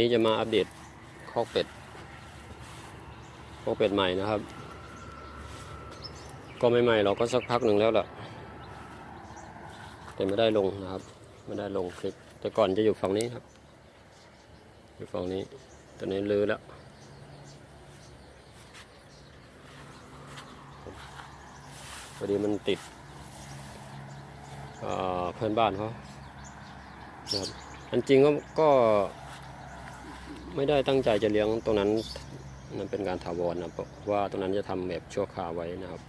นี้จะมาอัปเดตคอกเป็ดคอกเป็ดใหม่นะครับ ก็ไม่ใหม่เราก็สักพักหนึ่งแล้วล่ะแต่ไม่ได้ลงนะครับ ไม่ได้ลงคลิป แต่ก่อนจะอยู่ฝั่งนี้ครับ อยู่ฝั่งนี้ตอนนี้ลือแล้วพอดีมันติดเเพื่อนบ้านเขานะครับอันจริงก็ก็ ไม่ได้ตั้งใจจะเลี้ยงตรงนั้นนั่นเป็นการถาวรนะเพราะว่าตรงนั้นจะทำแบบชั่วคราวไว้นะครับ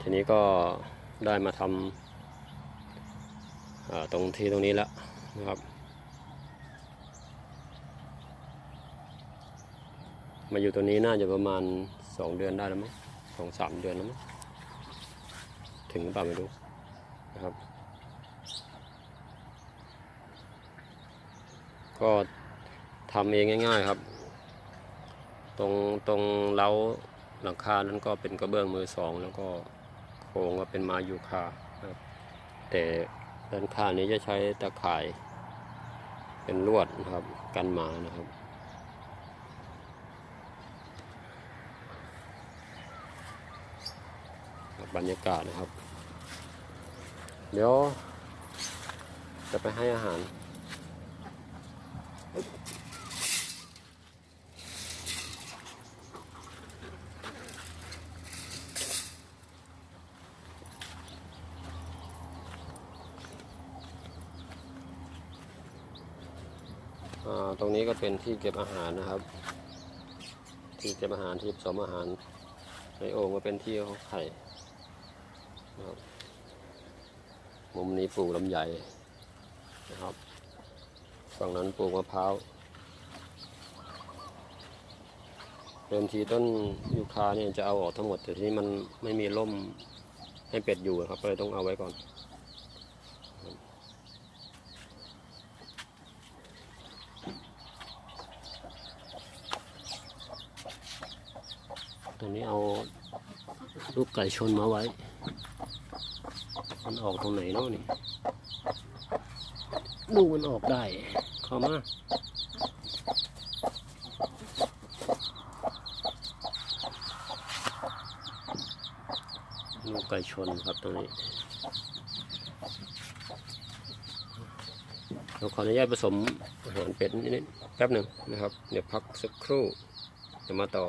ทีนี้ก็ได้มาทำอ่าตรงที่ตรงนี้แล้วนะครับ มาอยู่ตัวนี้น่าจะประมาณสองเดือนได้แล้วมั้งสองสามเดือนแล้วมั้งถึงหรือเปล่าไม่รู้นะครับ ก็ทำเองง่าย ๆครับ ตรงตรงเล้าหลังคานั้นก็เป็นกระเบื้องมือสอง แล้วก็โครงก็เป็นไม้ยูคาครับแต่ด้านข้างนี้จะใช้ตะข่ายเป็นลวดนะครับกันหมานะครับ บรรยากาศนะครับ เดี๋ยวจะไปให้อาหาร ตรงนี้ก็เป็นที่เก็บอาหารนะครับ ที่เก็บอาหารที่ผสมอาหาร ในโอ่งก็เป็นที่เขาไข่นะครับมุมนี้ปลูกลำไยนะครับฝั่งนั้นปลูกมะพร้าวเดิมทีต้นยูคาเนี่ยจะเอาออกทั้งหมด แต่ทีนี้มันไม่มีร่มให้เป็ดอยู่ครับก็เลยต้องเอาไว้ก่อน ตรงนี้เอาลูกไก่ชนมาไว้ มันออกตรงไหนเนาะนี่ดูมันออกได้เข้ามาลูกไก่ชนครับตรงนี้เราขออนุญาตผสมอาหารเป็ดนิดๆแป๊บหนึ่งนะครับ เดี๋ยวพักสักครู่ เดี๋ยวมาต่อ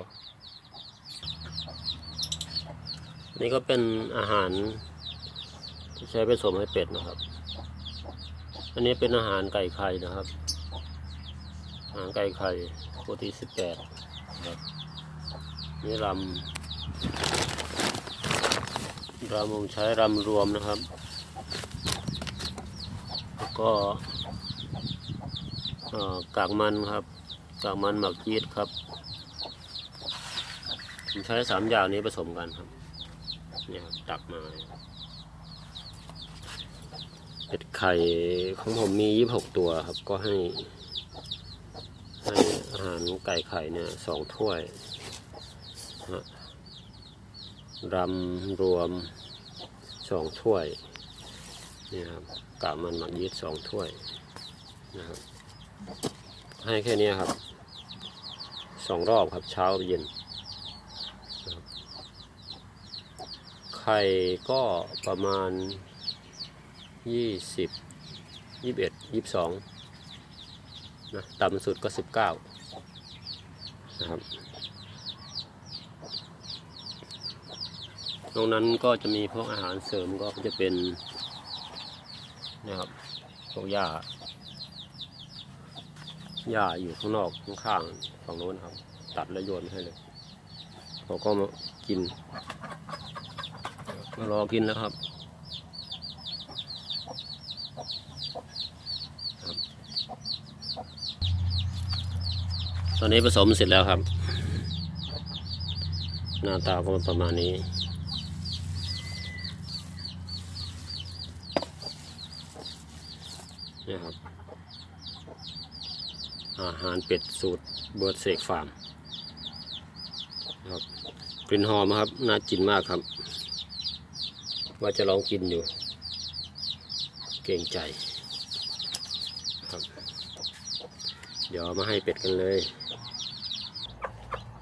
นี่ก็เป็นอาหารที่ใช้ผสมให้เป็ดนะครับ อันนี้เป็นอาหารไก่ไข่นะครับ อาหารไก่ไข่โปรตีนสิบแปดครับนี่รำรำผมใช้รำรวมนะครับ แล้วก็กากมันครับกากมันหมักยีสต์ครับผมใช้สามอย่างนี้ผสมกันครับ เนี่ยครับตักมาเป็ดไข่ของผมมียี่หกตัวครับ ก็ให้ ให้อาหารไก่ไข่เนี่ยสองถ้วยรำรวมสองถ้วยนี่ครับกามันหมักยีสสองถ้วยนะครับให้แค่นี้ครับสองรอบครับเช้าเย็น ไข่ก็ประมาณยี่สิบยี่สิบเอ็ดยี่สิบสองนะต่ำสุดก็สิบเก้านะครับตรงนั้นก็จะมีพวกอาหารเสริมก็จะเป็นนะครับพวกหญ้าหญ้าอยู่ข้างนอกข้างๆฝั่งโน้นครับ ตัดแล้วโยนให้เลยเขาก็มากิน มารอกินแล้วครับตอนนี้ผสมเสร็จแล้วครับ หน้าตาก็ประมาณนี้นี่ครับอาหารเป็ดสูตรเบิร์ดเสกฟาร์มครับกลิ่นหอมครับ น่ากินมากครับ ว่าจะลองกินอยู่ เก่งใจครับ เดี๋ยวเอมาให้เป็ดกันเลย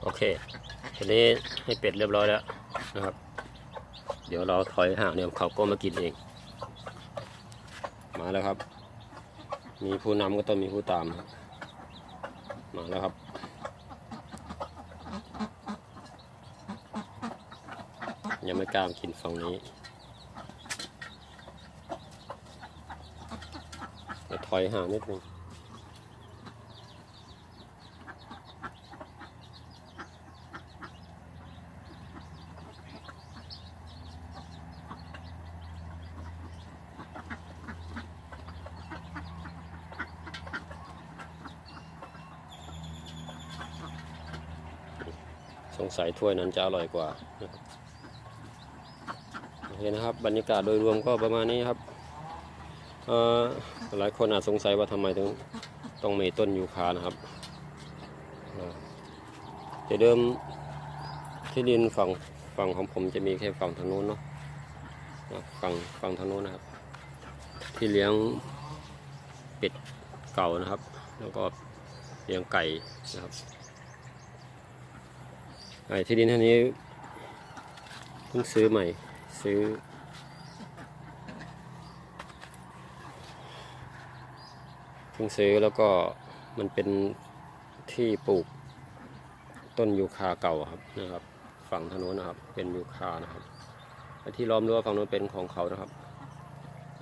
โอเคทีนี้ให้เป็ดเรียบร้อยแล้วนะครับ เดี๋ยวเราถอยห่างเนี่ยเขาก็มากินเอง มาแล้วครับ มีผู้นำก็ต้องมีผู้ตาม มาแล้วครับยังไม่กล้ากินฝั่งนี้เดี๋ยว ถอยห่างนิดนึงสงสัยถ้วยนั้นจะอร่อยกว่าโอเคนะครับ บรรยากาศโดยรวมก็ประมาณนี้ครับ หลายคนอาจสงสัยว่าทำไมถึงต้องมีต้นยูคานะครับแต่เดิมที่ดินฝั่งฝั่งของผมจะมีแค่ฝั่งทางโน้นเนาะนะฝั่งฝั่งทางโน้นนะครับ ที่เลี้ยงเป็ดเก่านะครับ แล้วก็เลี้ยงไก่นะครับไอ้ที่ดินท่านี้เพิ่งซื้อใหม่ซื้อ พิ่งซื้อแล้วก็มันเป็นที่ปลูกต้นยูคาเก่าครับนะครับ ฝั่งถนนนะครับ เป็นยูคานะครับที่ล้อมรั้วฝั่งนู้นเป็นของเขานะครับ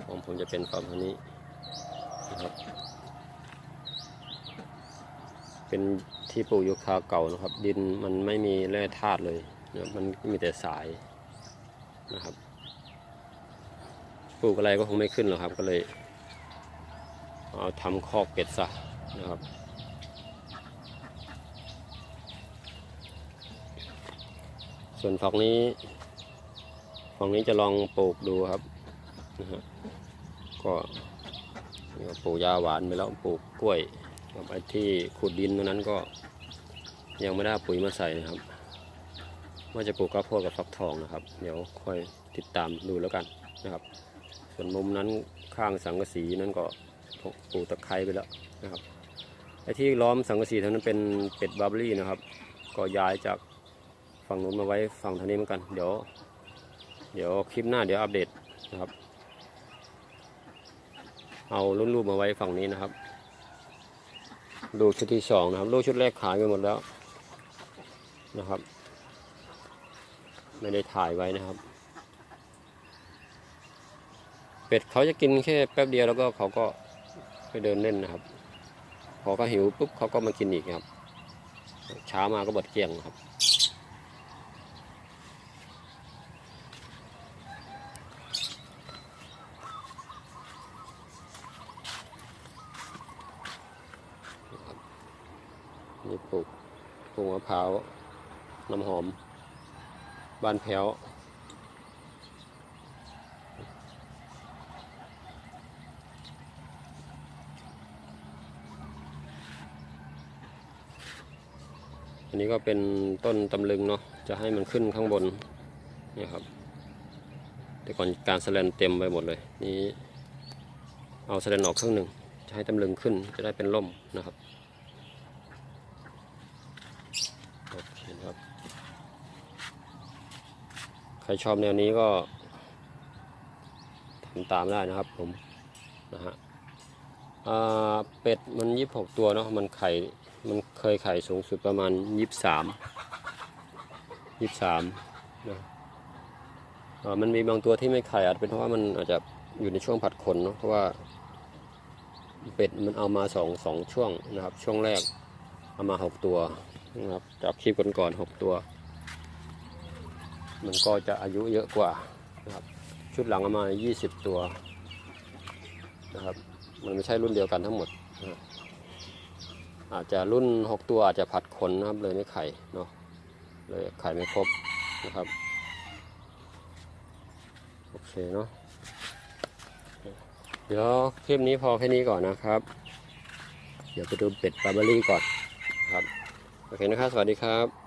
ของผมจะเป็นฝั่งทางนี้นะครับ เป็นที่ปลูกยูคาเก่านะครับ ดินมันไม่มีแร่ธาตุเลยนะมันมีแต่สายนะครับปลูกอะไรก็คงไม่ขึ้นหรอกครับก็เลย เอาทำคอกเป็ดซะนะครับส่วนฝั่งนี้ฝั่งนี้จะลองปลูกดูครับนะฮะก็ปลูกยาหวานไปแล้วปลูกกล้วยครับไอ้ที่ขุดดินตรงนั้นก็ยังไม่ได้ปุ๋ยมาใส่นะครับ ว่าจะปลูกข้าวโพดกับฟักทองนะครับ เดี๋ยวค่อยติดตามดูแล้วกันนะครับ ส่วนมุมนั้นข้างสังกะสีนั้นก็ ปลูกตะไคร้ไปแล้วนะครับไอ้ที่ล้อมสังกะสีทั้งนั้นเป็นเป็ดบาร์เบอรี่นะครับ ก็ย้ายจากฝั่งนู้นมาไว้ฝั่งทางนี้เหมือนกัน เดี๋ยว เดี๋ยวคลิปหน้าเดี๋ยวอัปเดตนะครับ เอารุ่นรูปมาไว้ฝั่งนี้นะครับลูกชุดที่สองนะครับลูกชุดแรกขายไปหมดแล้วนะครับ ไม่ได้ถ่ายไว้นะครับ เป็ดเขาจะกินแค่แป๊บเดียวแล้วก็เขาก็ ไปเดินเล่นนะครับ พอเขาหิวปุ๊บเขาก็มากินอีกครับ เช้ามาก็บดเกลี้ยงครับ นี่ปลูกปลูกมะพร้าวน้ำหอม บ้านแพ้ว นี้ก็เป็นต้นตำลึงเนาะจะให้มันขึ้นข้างบนเนี่ยครับ แต่ก่อนการแสแลนเต็มไปหมดเลย นี้เอาแสแลนออกครึ่งหนึ่งจะให้ตำลึงขึ้นจะได้เป็นร่มนะครับโอเคครับ ใครชอบแนวนี้ก็ทำตามได้นะครับผมนะฮะอ่าเป็ดมันยี่สิบหกตัวเนาะมันไข่ มันเคยไข่สูงสุดประมาณยี่สิบสามยี่สิบสามนะมันมีบางตัวที่ไม่ไข่อาจเป็นเพราะว่ามันอาจจะอยู่ในช่วงผัดขนเนาะเพราะว่าเป็ดมันเอามาสองสองช่วงนะครับ ช่วงแรกเอามาหกตัวนะครับจากคลิปก่อนๆหกตัว มันก็จะอายุเยอะกว่านะครับ ชุดหลังเอามา20ตัวนะครับ มันไม่ใช่รุ่นเดียวกันทั้งหมดนะ อาจจะรุ่น 6 ตัวอาจจะผัดขนนะครับเลยไม่ไข่เนาะเลยไข่ไม่ครบนะครับโอเคเนาะเดี๋ยวคลิปนี้พอแค่นี้ก่อนนะครับ เดี๋ยวไปดูเป็ดบาร์เบอรี่ก่อนครับโอเคนะครับ สวัสดีครับ